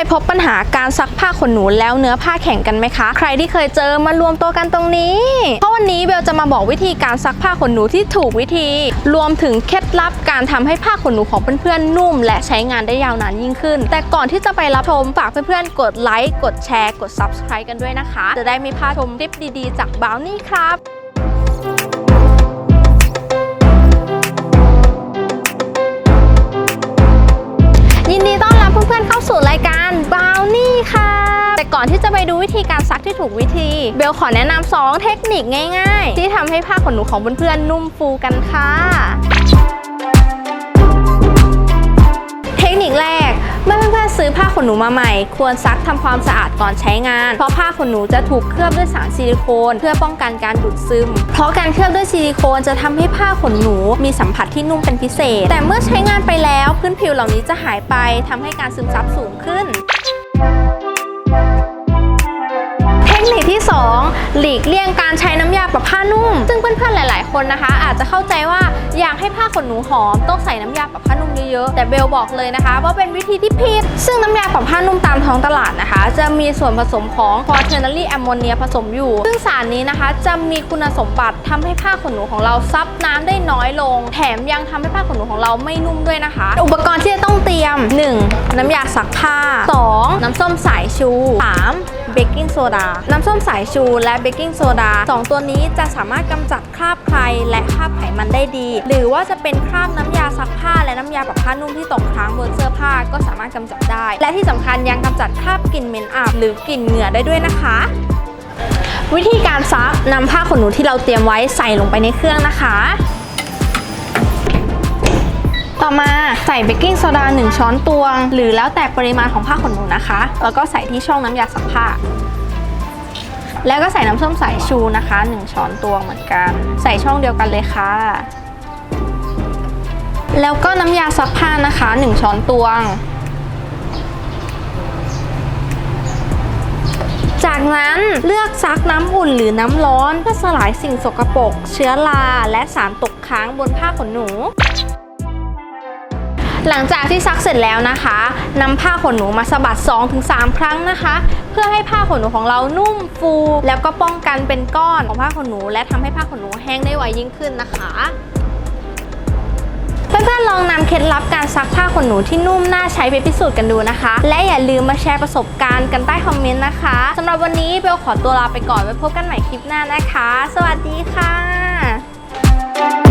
ยพบปัญหาการซักผ้าขนหนูแล้วเนื้อผ้าแข็งกันไหมคะ ใครที่เคยเจอมารวมตัวกันตรงนี้ เพราะวันนี้เบลจะมาบอกวิธีการซักผ้าขนหนูที่ถูกวิธี รวมถึงเคล็ดลับการทำให้ผ้าขนหนูของเพื่อนๆนุ่ม และใช้งานได้ยาวนานยิ่งขึ้น แต่ก่อนที่จะไปรับชมฝากเพื่อนๆกดไลค์กดแชร์กด subscribe กันด้วยนะคะ จะได้ไม่พลาดชมคลิปดีๆ จากบาวนี่ครับ แต่ก่อนที่จะไปดูวิธีการซักที่ถูกวิธี เบลขอแนะนำ2เทคนิคง่ายๆ ที่ทำให้ผ้าขนหนูของเพื่อนๆนุ่มฟูกันค่ะ เทคนิคแรกเมื่อเพื่อนๆซื้อผ้าขนหนูมาใหม่ ควรซักทำความสะอาดก่อนใช้งาน เพราะผ้าขนหนูจะถูกเคลือบด้วยสารซิลิโคนเพื่อป้องกันการดูดซึม เพราะการเคลือบด้วยซิลิโคนจะทำให้ผ้าขนหนูมีสัมผัสที่นุ่มเป็นพิเศษ แต่เมื่อใช้งานไปแล้วพื้นผิวเหล่านี้จะหายไปทำให้การซึมซับสูงขึ้น หลีกเลี่ยงการใช้น้ำยาปรับผ้านุ่ม ซึ่งเพื่อนๆหลาย ๆ คนนะคะ อาจจะเข้าใจว่าอยากให้ผ้าขนหนูหอมต้องใส่น้ำยาปรับผ้านุ่มเยอะๆแต่เบลบอกเลยนะคะ ว่าเป็นวิธีที่ผิด ซึ่งน้ำยาปรับผ้านุ่มตามท้องตลาดนะคะ จะมีส่วนผสมของ quaternary ammonia ผสมอยู่ ซึ่งสารนี้นะคะ จะมีคุณสมบัติทำให้ผ้าขนหนูของเราซับน้ำได้น้อยลง แถมยังทำให้ผ้าขนหนูของเราไม่นุ่มด้วยนะคะ อุปกรณ์ที่จะต้องเตรียม 1. น้ำยาซักผ้า 2. น้ำส้มสายชู 3. เบกกิ้งโซดา น้ำส้มสายชูและเบกกิ้งโซดาสองตัวนี้จะสามารถกำจัดคราบใครและคราบไขมันได้ดี หรือว่าจะเป็นคราบน้ำยาซักผ้า และน้ำยาปรับผ้านุ่มที่ตกค้างบนเสื้อผ้าก็สามารถกำจัดได้ และที่สำคัญยังกำจัดคราบกลิ่นเหม็นอับหรือกลิ่นเหงื่อได้ด้วยนะคะวิธีการซักนำผ้าขนหนูที่เราเตรียมไว้ใส่ลงไปในเครื่องนะคะ ต่อมาใส่เบกกิ้งโซดา1ช้อนตวง หรือแล้วแต่ปริมาณของผ้าขนหนูนะคะ แล้วก็ใส่ที่ช่องน้ำยาซักผ้า แล้วก็ใส่น้ำส้มสายชูนะคะ 1 ช้อนตวงเหมือนกัน ใส่ช่องเดียวกันเลยค่ะ แล้วก็น้ำยาซักผ้านะคะ 1 ช้อนตวงจากนั้นเลือกซักน้ำอุ่นหรือน้ำร้อนเพื่อสลายสิ่งสกปรกเชื้อราและสารตกค้างบนผ้าขนหนู หลังจากที่ซักเสร็จแล้วนะคะนำผ้าขนหนูมาสะบัด 2-3 ครั้งนะคะ เพื่อให้ผ้าขนหนูของเรานุ่มฟู แล้วก็ป้องกันเป็นก้อนของผ้าขนหนู และทำให้ผ้าขนหนูแห้งได้ไวยิ่งขึ้นนะคะเพื่อนๆลองนำเคล็ดลับการซักผ้าขนหนูที่นุ่มน่าใช้ไปพิสูจน์กันดูนะคะ และอย่าลืมมาแชร์ประสบการณ์กันใต้คอมเมนต์นะคะสำหรับวันนี้เบลขอตัวลาไปก่อนไว้พบกันใหม่คลิปหน้านะคะ สวัสดีค่ะ